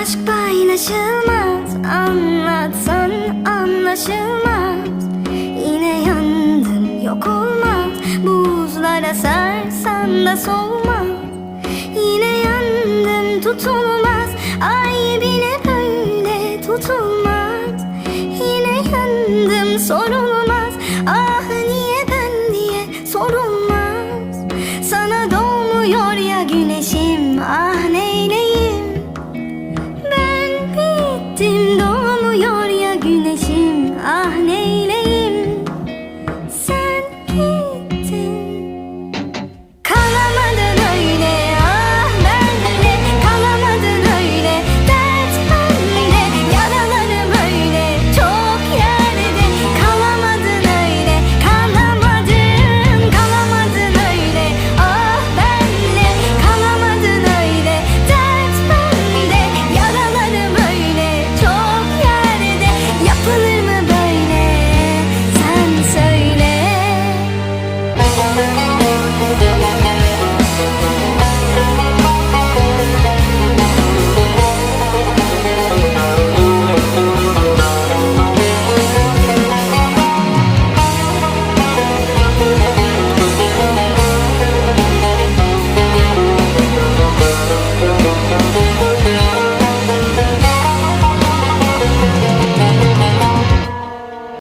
Aşk paylaşılmaz Anlatsan anlaşılmaz. Yine yandım yok olmaz. Buzlara sarsan da solmaz. Yine yandım tutulmaz. Ay bile böyle tutulmaz. Yine yandım sorulmaz. Ah niye ben diye sorulmaz. Sana doğmuyor